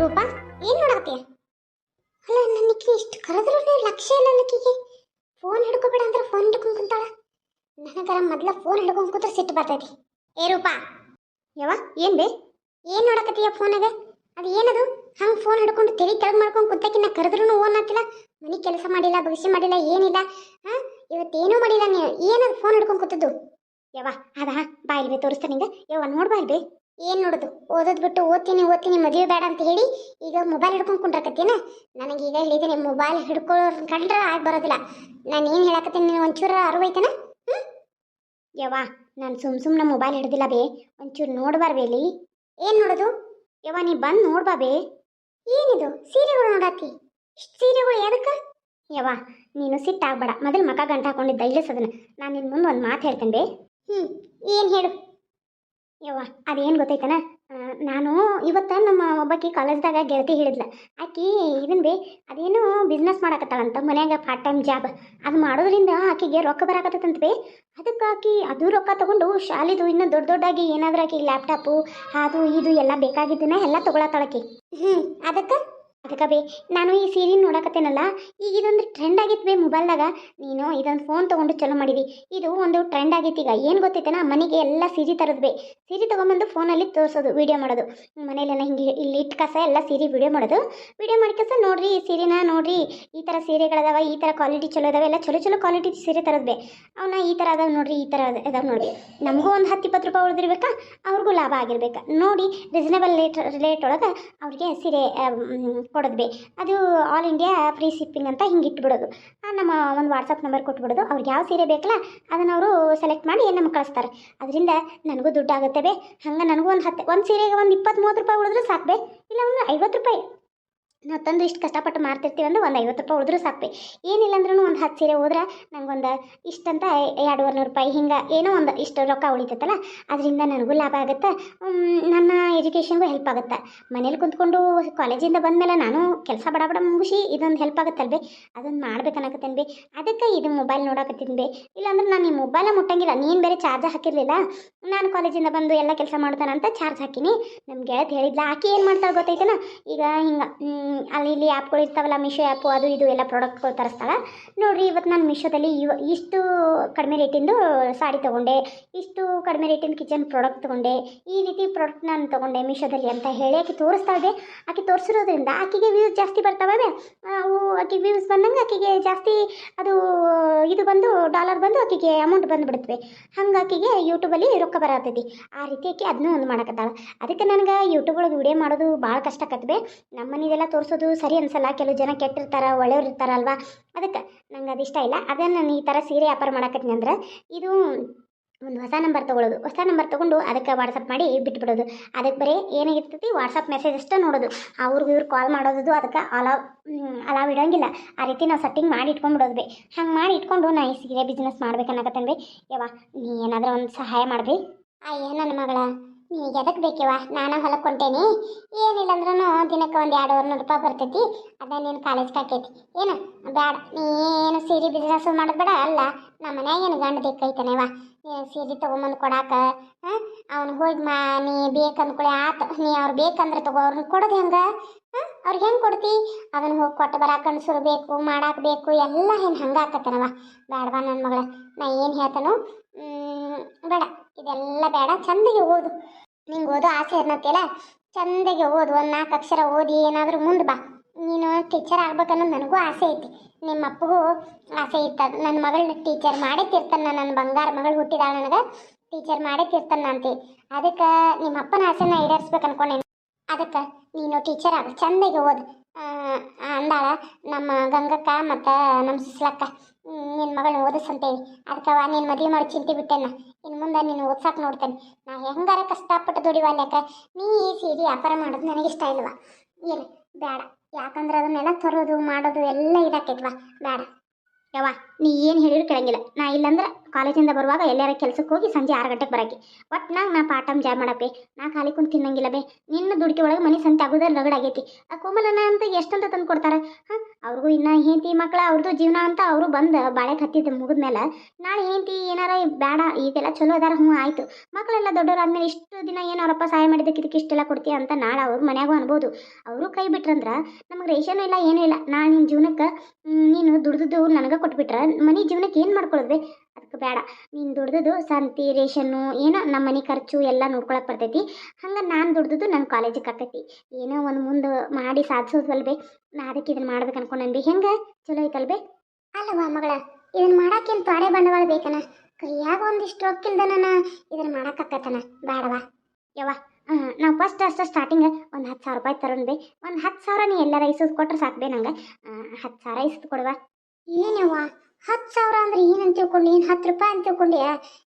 ರೂಪಾ, ಏನು ನೋಡಕತ್ತೀಯ? ಅಲ್ಲ ನನಗೆ ಇಷ್ಟು ಕರೆದ್ರೂ ಲಕ್ಷ್ಯ ಇಲ್ಲ ನಕ್ಕಿಗೆ ಫೋನ್ ಹಿಡ್ಕೋಬೇಡ ಅಂದ್ರೆ ಫೋನ್ ಹಿಡ್ಕೊಂಡ್ ಕುಂತಾಳ. ನನಗರ ಮೊದ್ಲ ಫೋನ್ ಹಿಡ್ಕೊಂಡು ಕೂತ್ರೆ ಸಿಟ್ಟು ಬರ್ತೈತಿ. ಏ ರೂಪಾ. ಯವ್ವ, ಏನು ಬೇ? ಏನು ನೋಡಕತ್ತೀಯ ಫೋನಾಗ ಅದು ಏನದು? ಹಂಗೆ ಫೋನ್ ಹಿಡ್ಕೊಂಡು ತೆರಿ ಕೆಳಗೆ ಮಾಡ್ಕೊಂಡು ಕುಂತಕ್ಕಿನ್ನ ಕರೆದ್ರೂ ಓನ್ ಆತಿಲ್ಲ ಮನೆ ಕೆಲಸ ಮಾಡಿಲ್ಲ ಬಗಸಿ ಮಾಡಿಲ್ಲ, ಏನಿಲ್ಲ. ಹಾ, ಇವತ್ತೇನೂ ಮಾಡಿಲ್ಲ ನೀವು ಏನದು ಫೋನ್ ಹಿಡ್ಕೊಂಡು ಕೂತದ್ದು? ಯವ್ವ ಅದ ಬಾಯಿಲ್ ಬೇ ತೋರಿಸ್ತಾ ನಿಂಗೆ. ಯವ್ವ ನೋಡ್ಬಾ ಇಲ್ವೇ ಏನ್ ನೋಡುದು? ಓದೋದ್ ಬಿಟ್ಟು ಓದ್ತೀನಿ ಓದ್ತೀನಿ, ಮದುವೆ ಬೇಡ ಅಂತ ಹೇಳಿ ಈಗ ಮೊಬೈಲ್ ಹಿಡ್ಕೊಂಡು ಕುಂಡ್ರಕತ್ತೀನ ನನಗೆ ಈಗ ಹೇಳಿದ್ದೀನಿ ಮೊಬೈಲ್ ಹಿಡ್ಕೊಳ್ಳೋರ್ ಕಂಡ್ರೆ ಆಗಿ ಬರೋದಿಲ್ಲ. ನಾನು ಏನು ಹೇಳಕತ್ತೀನಿ, ನೀನು ಒಂಚೂರು ಅರಿವೈತನ ಹ್ಞೂ ಯವ್ವ, ನಾನು ಸುಮ್ ಸುಮ್ಮನೆ ಮೊಬೈಲ್ ಹಿಡ್ದಿಲ್ಲ ಬೇ. ಒಂಚೂರು ನೋಡ್ಬಾರ್ಬೇಲಿ ಏನ್ ನೋಡೋದು? ಯವ್ವ, ನೀ ಬಂದು ನೋಡ್ಬಾ ಬೇ. ಏನಿದು? ಸೀರೆಗಳು ನೋಡಾತಿ? ಇಷ್ಟು ಸೀರೆಗಳು ಎದಕ್ಕೆ? ಯವ್ವ, ನೀನು ಸಿಟ್ಟಾಗ್ಬೇಡ. ಮೊದಲು ಮಕ ಗಂಟ ಹಾಕೊಂಡಿದ್ದ, ಇಳಿಸೋದನ್ನ. ನಾನು ನಿನ್ನ ಮುಂದೆ ಒಂದು ಮಾತು ಹೇಳ್ತೇನೆ ಬೇ. ಹ್ಞೂ ಏನು ಹೇಳು? ಯವ್ವ, ಅದೇನು ಗೊತ್ತೈತನ? ನಾನು ಇವತ್ತು ನಮ್ಮ ಒಬ್ಬಕಿ ಕಾಲೇಜ್ದಾಗ ಗೆಳತಿ ಹೇಳಿದ್ಲ. ಆಕಿ, ಇದನ್ ಬೇ, ಅದೇನು ಬಿಸ್ನೆಸ್ ಮಾಡಾಕತ್ತಾಳಂತ, ಮನ್ಯಾಗ ಪಾರ್ಟ್ ಟೈಮ್ ಜಾಬ್ ಅದು ಮಾಡೋದ್ರಿಂದ ಆಕಿಗೆ ರೊಕ್ಕ ಬರಾಕತ್ತಂತ ಬೇ. ಅದಕ್ಕೆ ಆಕಿ ಅದು ರೊಕ್ಕ ತಗೊಂಡು ಶಾಲಿದು ಇನ್ನೂ ದೊಡ್ಡ ದೊಡ್ಡಾಗಿ ಏನಾದ್ರೂ ಆಕಿ ಲ್ಯಾಪ್ಟಾಪು ಅದು ಇದು ಎಲ್ಲ ಬೇಕಾಗಿದ್ದನ್ನ ಎಲ್ಲ ತಗೊಳತ್ತಾಳಕಿ ಹ್ಞೂ ಅದಕ್ಕೆ? ಅದಕ್ಕೆ ಬೇ, ನಾನು ಈ ಸೀರೆ ನೋಡಕತ್ತೇನಲ್ಲ, ಈಗ ಇದೊಂದು ಟ್ರೆಂಡ್ ಆಗಿತ್ತು ಬೇ ಮೊಬೈಲ್ದಾಗ ನೀನು ಇದೊಂದು ಫೋನ್ ತೊಗೊಂಡು ಚಲೋ ಮಾಡಿದಿ. ಇದು ಒಂದು ಟ್ರೆಂಡ್ ಆಗೈತಿ ಈಗ. ಏನು ಗೊತ್ತೈತನ? ಮನೆಗೆ ಎಲ್ಲ ಸೀರೆ ತರೋದು ಬೇ. ಸೀರೆ ತೊಗೊಂಬಂದು ಫೋನಲ್ಲಿ ತೋರಿಸೋದು ವಿಡಿಯೋ ಮಾಡೋದು. ಮನೇಲೆಲ್ಲ ಹಿಂಗೆ ಇಲ್ಲಿ ಇಟ್ಟು ಕಸ, ಎಲ್ಲ ಸೀರೆ ವಿಡಿಯೋ ಮಾಡೋದು. ವೀಡಿಯೋ ಮಾಡಿ ಕಸ ನೋಡ್ರಿ ಈ ಸೀರೆನ, ನೋಡ್ರಿ ಈ ಥರ ಸೀರೆಗಳದಾವ, ಈ ಥರ ಕ್ವಾಲಿಟಿ ಚಲೋ ಇದಾವೆ, ಎಲ್ಲ ಚಲೋ ಚಲೋ ಕ್ವಾಲಿಟಿ ಸೀರೆ ತರೋದು ಬೇ. ಅವನ್ನ ಈ ಥರ ಅದಾವೆ ನೋಡ್ರಿ, ಈ ಥರ ಅದಾವೆ ನೋಡ್ರಿ. ನಮಗೂ ಒಂದು ಹತ್ತು ಇಪ್ಪತ್ತು ರೂಪಾಯಿ ಉಳಿದಿರ್ಬೇಕಾ? ಅವ್ರಿಗೂ ಲಾಭ ಆಗಿರ್ಬೇಕು? ನೋಡಿ ರೀಸನೇಬಲ್ ರೇಟ್ ರೇಟ್ ಒಳಗೆ ಅವ್ರಿಗೆ ಸೀರೆ ಕೊಡೋದು ಬೇ ಅದು ಆಲ್ ಇಂಡಿಯಾ ಫ್ರೀ ಶಿಪ್ಪಿಂಗ್ ಅಂತ ಹಿಂಗೆ ಇಟ್ಬಿಡೋದು. ನಮ್ಮ ಒಂದು ವಾಟ್ಸಪ್ ನಂಬರ್ ಕೊಟ್ಬಿಡೋದು. ಅವ್ರಿಗೆ ಯಾವ ಸೀರೆ ಬೇಕಲ್ಲ, ಅದನ್ನು ಅವರು ಸೆಲೆಕ್ಟ್ ಮಾಡಿ ನಮ್ಗೆ ಕಳಿಸ್ತಾರೆ. ಅದರಿಂದ ನನಗೂ ದುಡ್ಡು ಆಗುತ್ತೆ ಬೇ. ಹಂಗೆ ನನಗೂ ಒಂದು ಹತ್ತು ಒಂದು ಸೀರೆಗೆ ಒಂದು ಇಪ್ಪತ್ತು ಮೂವತ್ತು ರೂಪಾಯಿ ಉಳಿದ್ರೆ ಸಾಕು ಬೇ. ಇಲ್ಲ ಒಂದು ಐವತ್ತು ರೂಪಾಯಿ. ನಾವು ತಂದು ಇಷ್ಟು ಕಷ್ಟಪಟ್ಟು ಮಾರ್ತಿರ್ತೀವಿ ಅಂದ್ರೆ ಒಂದು ಐವತ್ತು ರೂಪಾಯಿ ಉಳಿದ್ರೂ ಸಾಕು ಏನಿಲ್ಲ ಅಂದ್ರೂ ಒಂದು ಹತ್ತು ಸೀರೆ ಹೋದ್ರೆ ನಂಗೊಂದು ಇಷ್ಟಂತ ಎರಡುವರೆ ನೂರು ರೂಪಾಯಿ ಹಿಂಗೆ ಏನೋ ಒಂದು ಇಷ್ಟು ರೊಕ್ಕ ಉಳಿತೈತಲ್ಲ, ಅದರಿಂದ ನನಗೂ ಲಾಭ ಆಗುತ್ತೆ ನನ್ನ ಎಜುಕೇಷನ್ಗೂ ಹೆಲ್ಪ್ ಆಗುತ್ತೆ. ಮನೇಲಿ ಕುಂತ್ಕೊಂಡು ಕಾಲೇಜಿಂದ ಬಂದಮೇಲೆ ನಾನು ಕೆಲಸ ಬಡ ಬಡ ಮುಗಿಸಿ ಇದೊಂದು ಹೆಲ್ಪ್ ಆಗುತ್ತಲ್ಲ ಬೇ ಅದೊಂದು ಮಾಡ್ಬೇಕನ್ನಕತ್ತೇನೆ ಬೇ ಅದಕ್ಕೆ ಇದು ಮೊಬೈಲ್ ನೋಡಕತ್ತೀನಿ ಬೇ ಇಲ್ಲಾಂದ್ರೆ ನಾನು ಈ ಮೊಬೈಲ ಮುಟ್ಟಂಗಿಲ್ಲ, ನೀನು ಬೇರೆ ಚಾರ್ಜ್ ಹಾಕಿರಲಿಲ್ಲ, ನಾನು ಕಾಲೇಜಿಂದ ಬಂದು ಎಲ್ಲ ಕೆಲಸ ಮಾಡ್ತಾನಂತ ಚಾರ್ಜ್ ಹಾಕಿನಿ. ನಮ್ಮ ಗೆಳತಿ ಹೇಳಿದ್ಲ, ಆಕೆ ಏನು ಮಾಡ್ತಾಳೆ ಗೊತ್ತೈತೇನ? ಈಗ ಹಿಂಗೆ ಅಲ್ಲಿ ಇಲ್ಲಿ ಆ್ಯಪ್ಗಳು ಇರ್ತಾವಲ್ಲ ಮೀಶೋ ಆ್ಯಪು ಅದು ಇದು ಎಲ್ಲ ಪ್ರಾಡಕ್ಟ್ಗಳು ತರಿಸ್ತಾಳೆ. ನೋಡಿರಿ ಇವತ್ತು ನಾನು ಮೀಶೋದಲ್ಲಿ ಇವ, ಇಷ್ಟು ಕಡಿಮೆ ರೇಟಿಂದು ಸಾಡಿ ತೊಗೊಂಡೆ, ಇಷ್ಟು ಕಡಿಮೆ ರೇಟಿಂದು ಕಿಚನ್ ಪ್ರಾಡಕ್ಟ್ ತೊಗೊಂಡೆ, ಈ ರೀತಿ ಪ್ರಾಡಕ್ಟ್ ನಾನು ತೊಗೊಂಡೆ ಮೀಶೋದಲ್ಲಿ ಅಂತ ಹೇಳಿ ಆಕೆ ತೋರಿಸ್ತಾಳೆ ಆಕೆ ತೋರಿಸಿರೋದ್ರಿಂದ ಆಕೆಗೆ ವ್ಯೂಸ್ ಜಾಸ್ತಿ ಬರ್ತಾವೆ ಅವು. ಆಕೆ ವ್ಯೂಸ್ ಬಂದಂಗೆ ಆಕೆಗೆ ಜಾಸ್ತಿ ಅದು ಇದು ಬಂದು ಡಾಲರ್ ಬಂದು ಆಕೆಗೆ ಅಮೌಂಟ್ ಬಂದುಬಿಡುತ್ತವೆ ಹಂಗೆ ಆಕೆಗೆ ಯೂಟ್ಯೂಬಲ್ಲಿ ರೊಕ್ಕ ಬರತೈತಿ. ಆ ರೀತಿ ಆಕೆ ಅದನ್ನೂ ಒಂದು ಮಾಡಕತ್ತಾಳೆ. ಅದಕ್ಕೆ ನನಗೆ ಯೂಟ್ಯೂಬ್ ಒಳಗೆ ವಿಡಿಯೋ ಮಾಡೋದು ಭಾಳ ಕಷ್ಟ ಆಕತ್ವೆ. ನಮ್ಮ ಮನೆದೆಲ್ಲ ತೋರಿಸೋದು ಸರಿ ಅನ್ಸಲ್ಲ, ಕೆಲವು ಜನ ಕೆಟ್ಟಿರ್ತಾರ, ಒಳ್ಳೆಯವ್ರು ಇರ್ತಾರಲ್ವಾ? ಅದಕ್ಕೆ ನಂಗೆ ಅದು ಇಷ್ಟ ಇಲ್ಲ. ಅದನ್ನು ನಾನು ಈ ಥರ ಸೀರೆ ವ್ಯಾಪಾರ ಮಾಡಕತ್ತೀನಿ ಅಂದ್ರೆ ಇದು ಒಂದು ಹೊಸ ನಂಬರ್ ತೊಗೊಳ್ಳೋದು ಹೊಸ ನಂಬರ್ ತೊಗೊಂಡು ಅದಕ್ಕೆ ವಾಟ್ಸಪ್ ಮಾಡಿ ಬಿಟ್ಬಿಡೋದು. ಅದಕ್ಕೆ ಬರೀ ಏನಾಗಿರ್ತೈತಿ ವಾಟ್ಸಪ್ ಮೆಸೇಜ್ ಅಷ್ಟೇ ನೋಡೋದು. ಅವ್ರಿಗೆ ಇವ್ರು ಕಾಲ್ ಮಾಡೋದು ಅದಕ್ಕೆ ಅಲಾವ್ ಅಲಾವ್ ಇಡೋಂಗಿಲ್ಲ. ಆ ರೀತಿ ನಾವು ಸೆಟ್ಟಿಂಗ್ ಮಾಡಿ ಇಟ್ಕೊಂಡ್ಬಿಡೋದು ಬೇ. ಹಂಗೆ ಮಾಡಿ ಇಟ್ಕೊಂಡು ನಾ ಈ ಸೀರೆ ಬಿಸ್ನೆಸ್ ಮಾಡ್ಬೇಕನ್ನಕತ್ತೇನೆ ಬೇ. ಯವ್ವ, ನೀ ಏನಾದರೂ ಒಂದು ಸಹಾಯ ಮಾಡ್ಬೇ. ಏನು ನನ್ನ ಮಗಳ? ನಿನಗೆ ಎದಕ್ಕೆ ಬೇಕಿವ ನಾನು ಹೊಲಕ್ಕೆ ಹೊಂಟೇನಿ. ಏನಿಲ್ಲ ಅಂದ್ರೂ ದಿನಕ್ಕೆ ಒಂದು ಎರಡು ನೂರು ರೂಪಾಯಿ ಬರ್ತೈತಿ. ಅದೇ ನೀನು ಕಾಲೇಜ್ಗೆ ಹಾಕೈತಿ. ಏನು? ಬೇಡ ನೀನು ಸೀರೆ ಬಿಸ್ನೆಸ್ ಮಾಡೋದು ಬೇಡ. ಅಲ್ಲ ನಮ್ಮ ಮನ್ಯಾಗ ಏನು ಗಂಡ ಬೇಕಾಯ್ತಾನೇವ ನೀನು ಸೀರೆ ತೊಗೊಂಬಂದು ಕೊಡಾಕ, ಹಾಂ? ಅವ್ನು ಹೋಗಿ ಮಾ, ನೀ ಬೇಕಂದ್ಕೊಳ್ಳಿ ಆತ. ನೀ ಅವ್ರು ಬೇಕಂದ್ರೆ ತಗೋ. ಅವ್ರನ್ನ ಕೊಡೋದು ಹೆಂಗೆ? ಹಾಂ? ಅವ್ರಿಗೆ ಹೆಂಗೆ ಕೊಡ್ತಿ? ಅದನ್ನು ಹೋಗಿ ಕೊಟ್ಟು ಬರಾಕ ಕಣ್ಸರು ಬೇಕು, ಮಾಡಾಕ ಬೇಕು, ಎಲ್ಲ ಏನು ಹಂಗೆ ಆಕತ್ತನವ ಬೇಡವಾ ನನ್ನ ಮಗಳ. ನಾ ಏನು ಹೇಳ್ತಾನೋ? ಬೇಡ. ಇದೆಲ್ಲ ಬೇಡ, ಚಂದಗೆ ಓದು. ನಿಂಗೆ ಓದೋ ಆಸೆ ಇರ್ನತ್ತಿಯಲ್ಲ ಚಂದಗೆ ಓದು, ಒಂದು ನಾಲ್ಕು ಅಕ್ಷರ ಓದಿ, ಏನಾದರೂ ಮುಂದೆ ಬಾ. ನೀನು ಟೀಚರ್ ಆಗ್ಬೇಕನ್ನೋದು ನನಗೂ ಆಸೆ ಐತಿ. ನಿಮ್ಮ ಅಪ್ಪಗೂ ಆಸೆ ಇತ್ತು ನನ್ನ ಮಗಳನ್ನ ಟೀಚರ್ ಮಾಡೇ ನನ್ನ ಬಂಗಾರ ಮಗಳು ಹುಟ್ಟಿದಾಳ ನನಗೆ ಟೀಚರ್ ಮಾಡೇ ತಿರ್ತಾನ ಅಂತೆ. ಅದಕ್ಕೆ ನಿಮ್ಮ ಅಪ್ಪನ ಆಸೆನ ಈಡೇರಿಸ್ಬೇಕು ಅನ್ಕೊಂಡೇನಿ ಅದಕ್ಕೆ ನೀನು ಟೀಚರ್ ಆಗ, ಚಂದಗೆ ಓದು. ಅಂದಾಳ ನಮ್ಮ ಗಂಗಕ್ಕ ಮತ್ತು ನಮ್ಮ ಸುಸ್ಲಕ್ಕ ನಿನ್ನ ಮಗಳನ್ನ ಓದಿಸಂತೇಳಿ ಅದಕ್ಕವ ನಿನ್ನ ಮದುವೆ ಮಾಡಿ, ಚಿಂತೆ ಬಿಟ್ಟೆನ. ಇನ್ನು ಮುಂದೆ ನೀನು ಓದ್ಸಕ್ಕೆ ನೋಡ್ತೇನೆ. ನಾ ಹೆಂಗಾರ ಕಷ್ಟಪಟ್ಟು ದುಡಿವ ಯಾಕೆ ನೀ ಈ ಸೀರೆ ವ್ಯಾಪಾರ ಮಾಡೋದು ನನಗೆ ಇಷ್ಟ ಇಲ್ವಾ? ಏನು ಬೇಡ ಯಾಕಂದ್ರೆ ಅದನ್ನೆಲ್ಲ ತರೋದು, ಮಾಡೋದು ಎಲ್ಲ ಇದಾಕೈತ್ವಾ? ಬೇಡ ಯವ್ವ, ನೀ ಏನು ಹೇಳಿದ್ರು ಕೇಳಂಗಿಲ್ಲ. ನಾ ಇಲ್ಲಂದ್ರೆ ಕಾಲೇಜಿಂದ ಬರುವಾಗ ಎಲ್ಲಾರ ಕೆಲ್ಸಕ್ಕೆ ಹೋಗಿ ಸಂಜೆ ಆರು ಗಂಟೆಗೆ ಬರಕ್ಕೆ ನಂಗೆ ನಾ ಪಾರ್ಟ್ ಜಾಯ್ ಮಾಡಪ್ಪೆ. ನಾ ಖಾಲಿ ಕುಂತು ತಿನ್ನಂಗಿಲ್ಲ ಬೇ. ನಿನ್ನ ದುಡ್ಕಿ ಒಳಗೆ ಮನೆ ಸಂತೆ ಆಗೋದ್ರ ರಗಡಾಗೈತಿ ಆ ಕೋಮಲನ ಅಂತ ಎಷ್ಟಂತ ತಂದು ಕೊಡ್ತಾರೆ? ಹಾಂ? ಅವ್ರಿಗೂ ಇನ್ನು ಹೆಂಡತಿ ಮಕ್ಕಳ ಅವ್ರದ್ದು ಜೀವನ ಅಂತ ಅವರು ಬಂದು ಬಾಳೆ ಮುಗಿದ ಮುಗಿದ್ಮೇಲೆ ನಾಳೆ ಹೆಂಡತಿ ಏನಾರ ಬೇಡ ಈಗೆಲ್ಲ ಚಲೋ ಅದಾರ ಹ್ಞೂ ಆಯಿತು. ಮಕ್ಕಳೆಲ್ಲ ಆದಮೇಲೆ ಇಷ್ಟು ದಿನ ಏನಾರಪ್ಪ ಸಹಾಯ ಮಾಡಿದ್ದಕ್ಕೆ ಇದಕ್ಕೆ ಇಷ್ಟೆಲ್ಲ ಕೊಡ್ತೀಯ ಅಂತ ನಾಳೆ ಅವ್ರ ಮನೆಯಾಗೂ ಅನ್ಬೋದು. ಅವರು ಕೈ ಬಿಟ್ರಂದ್ರೆ ನಮಗೆ ರೇಷನ್ ಇಲ್ಲ, ಏನೂ ಇಲ್ಲ. ನಾಳೆ ನಿನ್ನ ಜೀವನಕ್ಕೆ ನೀನು ದುಡ್ದದ್ದು ನನಗೆ ಕೊಟ್ಬಿಟ್ರೆ ಮನೆ ಜೀವನಕ್ಕೆ ಏನು ಮಾಡ್ಕೊಳ್ಳೋದ್ವಿ ಅದಕ್ಕೆ ಬೇಡ. ನೀನು ದುಡ್ದದ್ದು ಸಂತಿ, ರೇಷನ್ನು, ಏನೋ ನಮ್ಮ ಮನೆ ಖರ್ಚು ಎಲ್ಲ ನೋಡ್ಕೊಳಕ್ಕೆ ಬರ್ತೈತಿ. ಹಂಗೆ ನಾನು ದುಡ್ದದ್ದು ನನ್ನ ಕಾಲೇಜಿಗೆ ಆಕೈತಿ ಏನೋ ಒಂದು ಮುಂದೆ ಮಾಡಿ ಸಾಧಿಸೋದ್ವಲ್ಬೇ ನಾ ಅದಕ್ಕೆ ಇದನ್ನು ಮಾಡ್ಬೇಕು ಅನ್ಕೊಂಡನ್ಬಿ ಹೆಂಗೆ? ಚಲೋ ಐತಲ್ಬೇ ಅಲ್ಲವಾ ಮಗಳ ಇದನ್ನು ಮಾಡೋಕ್ಕೇನು ತಾಡೆ ಬಂಡವಾಳ ಬೇಕನ? ಕೈಯಾಗ ಒಂದಿಷ್ಟು ರೊಕ್ಕಿಲ್ದನ ಇದನ್ನು ಮಾಡಕ್ಕಾಕತ್ತನ ಬೇಡವಾ ಯವ್ವ ನಾವು ಫಸ್ಟ್ ಅಷ್ಟು ಸ್ಟಾರ್ಟಿಂಗ್ ಒಂದು ಹತ್ತು ಸಾವಿರ ರೂಪಾಯಿ ತರೋಣ ಬೇ. ಒಂದು ಹತ್ತು ಸಾವಿರ ನೀ ಎಲ್ಲ ಇಸೋದು ಕೊಟ್ರೆ ಸಾಕು ಬೇ ನಂಗೆ. ಹತ್ತು ಸಾವಿರ ಇಸ್ದು ಕೊಡುವ. ಏನವ್ವ ಹತ್ತು ಸಾವಿರ ಅಂದ್ರೆ ಏನಂತ ತಿಳ್ಕೊಂಡು, ಏನು ಹತ್ತು ರೂಪಾಯಿ ಅಂತ ತಿಳ್ಕೊಂಡ್ಯಾ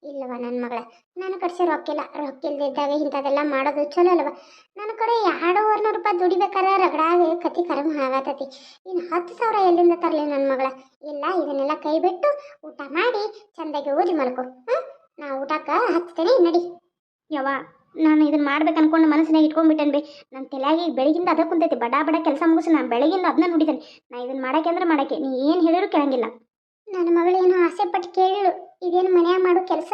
ಇಲ್ಲವ ನನ್ನ ಮಗಳ ನನ್ನ ಕಡೆ ರೊಕ್ಕಿಲ್ಲ ರೊಕ್ಕಿಲ್ದಿದ್ದಾಗ ಇಂಥದ್ದೆಲ್ಲ ಮಾಡೋದು ಚಲೋ ಅಲ್ವ? ನನ್ನ ಕಡೆ ಎರಡೂವರೆ ನೂರು ರೂಪಾಯಿ ದುಡಿಬೇಕಾದ್ರೆ ರಗಡಾಗಿ ಕತಿ ಕರಮ್ ಆಗತೈತಿ ಇನ್ನು ಹತ್ತು ಸಾವಿರ ಎಲ್ಲಿಂದ ತರಲಿ ನನ್ನ ಮಗಳ? ಇಲ್ಲ, ಇದನ್ನೆಲ್ಲ ಕೈ ಬಿಟ್ಟು ಊಟ ಮಾಡಿ ಚಂದಾಗಿ ಓದಿ ಮಲ್ಕೊ. ಹಾಂ? ನಾ ಊಟಕ್ಕೆ ಹಚ್ತೇನೆ, ನಡಿ. ಯವ್ವ, ನಾನು ಇದನ್ನ ಮಾಡ್ಬೇಕು ಅನ್ಕೊಂಡು ಮನಸ್ಸಿನಾಗ ಇಟ್ಕೊಂಡ್ಬಿಟ್ಟೇನೆ ಬೇ ನನ್ನ ತಲೆಯಾಗಿ ಬೆಳಗಿಂದ ಅದ ಕುಂತೈತಿ. ಬಡ ಬಡ ಕೆಲಸ ಮುಗಿಸಿ ನಾನು ಬೆಳಗಿಂದ ಅದನ್ನ ನುಡಿತೇನೆ. ನಾ ಇದನ್ನ ಮಾಡಕ್ಕೆ ಅಂದ್ರೆ ಮಾಡಕ್ಕೆ. ನೀ ಏನು ಹೇಳಿದ್ರು ಕೇಳಂಗಿಲ್ಲ. ನನ್ನ ಮಗಳೇನೋ ಆಸೆ ಪಟ್ಟು ಕೇಳಿಳು, ಇದೇನು ಮನ್ಯಾಗ ಮಾಡೋ ಕೆಲಸ?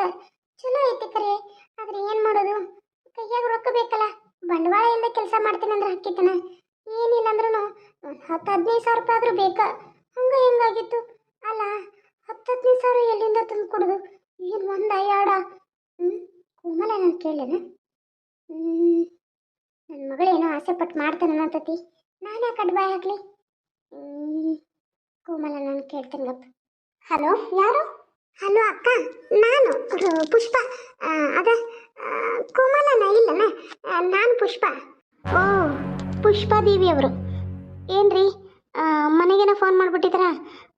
ಚಲೋ ಐತಿ ಕರೆ, ಆದ್ರೆ ಏನು ಮಾಡೋದು? ಕೈಯಾಗ ರೊಕ್ಕ ಬೇಕಲ್ಲ ಬಂಡವಾಳ ಇಲ್ಲದೆ ಕೆಲಸ ಮಾಡ್ತೀನಿ ಅಂದ್ರೆ ಹಾಕಿತ್ತನ ಏನಿಲ್ಲ ಅಂದ್ರೂ ಹತ್ತು ಹದಿನೈದು ಸಾವಿರ ರೂಪಾಯಿ ಆದ್ರೂ ಬೇಕಾ? ಹಂಗ ಹೆಂಗಾಗಿತ್ತು? ಅಲ್ಲ, ಹತ್ತು ಹದಿನೈದು ಸಾವಿರ ಎಲ್ಲಿಂದ ತಂದು ಕೊಡೋದು? ಏನು ಒಂದ ಯಾಡ ಹ್ಞೂ ಕೋಮಲ ನಾನು ಕೇಳೇನ ಹ್ಞೂ ನನ್ನ ಮಗಳೇನೋ ಆಸೆ ಪಟ್ಟು ಮಾಡ್ತಾನೆ ಅನ್ನತತಿ ನಾನು ಯಾಕೆ ಅಡ್ಬಾಯ್ ಹಾಕ್ಲಿ ಕೋಮಲ ನಾನು ಕೇಳ್ತೇನೆ ಹಲೋ, ಯಾರು? ಹಲೋ, ಅಕ್ಕ. ನಾನು ಪುಷ್ಪ. ಅದ ಕೋಮಲನ, ಇಲ್ಲನ? ನಾನು ಪುಷ್ಪ. ಓ, ಪುಷ್ಪ ದೇವಿ ಅವರು. ಏನ್ರಿ? ಮನೆಗೇನ ಫೋನ್ ಮಾಡಿಬಿಟ್ಟಿದ್ರ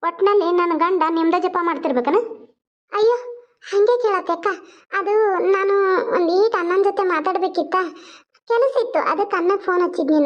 ಒಟ್ಟಿನಲ್ಲಿ ನನ್ನ ಗಂಡ ನಿಮ್ದ ಜಪ ಮಾಡ್ತಿರ್ಬೇಕನ? ಅಯ್ಯೋ, ಹಾಗೆ ಕೇಳತ್ತೆ ಅಕ್ಕ. ಅದು ನಾನು ಒಂದು ಈಟ್ ಅಣ್ಣನ ಜೊತೆ ಮಾತಾಡ್ಬೇಕಿತ್ತ? ಕೆಲಸ ಇತ್ತು, ಅದಕ್ಕೆ ಅನ್ನಕ್ಕೆ ಫೋನ್ ಹಚ್ಚಿದ್ನಿ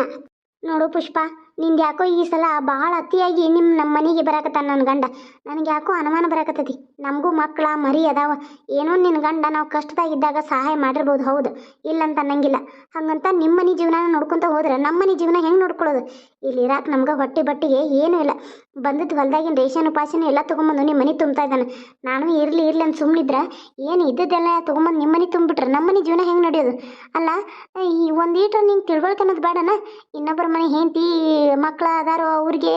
ನೋಡು ಪುಷ್ಪ ನಿಂದು ಯಾಕೋ ಈ ಸಲ ಭಾಳ ಅತಿಯಾಗಿ ನಿಮ್ಮ ನಮ್ಮ ಮನೆಗೆ ಬರಾಕತ್ತಾನ ನನ್ನ ಗಂಡ? ನನಗೆ ಯಾಕೋ ಅನುಮಾನ ಬರಾಕತ್ತೈತಿ. ನಮಗೂ ಮಕ್ಕಳ ಮರಿ ಅದಾವ. ಏನೋ ನಿನ್ನ ಗಂಡ ನಾವು ಕಷ್ಟದಾಗಿದ್ದಾಗ ಸಹಾಯ ಮಾಡಿರ್ಬೋದು, ಹೌದು. ಇಲ್ಲಂತ ಅನ್ನಂಗಿಲ್ಲ. ಹಂಗಂತ ನಿಮ್ಮ ಮನೆ ಜೀವನ ನೋಡ್ಕೊಂತ ಹೋದ್ರೆ ನಮ್ಮ ಮನೆ ಜೀವನ ಹೆಂಗೆ ನೋಡ್ಕೊಳ್ಳೋದು? ಇಲ್ಲಿ ಇರಾಕ್ ನಮ್ಗೆ ಹೊಟ್ಟೆ ಬಟ್ಟಿಗೆ ಏನೂ ಇಲ್ಲ. ಬಂದಿದ್ದು ಹೊಲ್ದಾಗಿನ ರೇಷನ್, ಉಪಾಸನ ಎಲ್ಲ ತೊಗೊಂಬಂದು ನಿಮ್ಮ ಮನೆ ತುಂಬ್ತಾ ಇದ್ದಾನೆ. ನಾನು ಇರಲಿ ಇರಲಿ ಅಂತ ಸುಮ್ಮನಿದ್ರೆ ಏನು ಇದ್ದದ್ದೆಲ್ಲ ತೊಗೊಂಬಂದು ನಿಮ್ಮ ಮನೆ ತುಂಬಿಟ್ರೆ ನಮ್ಮ ಮನೆ ಜೀವನ ಹೆಂಗೆ ನಡೆಯೋದು? ಅಲ್ಲ, ಈ ಒಂದೀಟ್ರ ನಿಂಗೆ ತಿಳ್ಕೊಳ್ಕೆ ಬೇಡನ ಇನ್ನೊಬ್ಬರ ಮನೆ ಹೆಂಡತಿ ಮಕ್ಳು ಅದಾರೋ ಅವ್ರಿಗೆ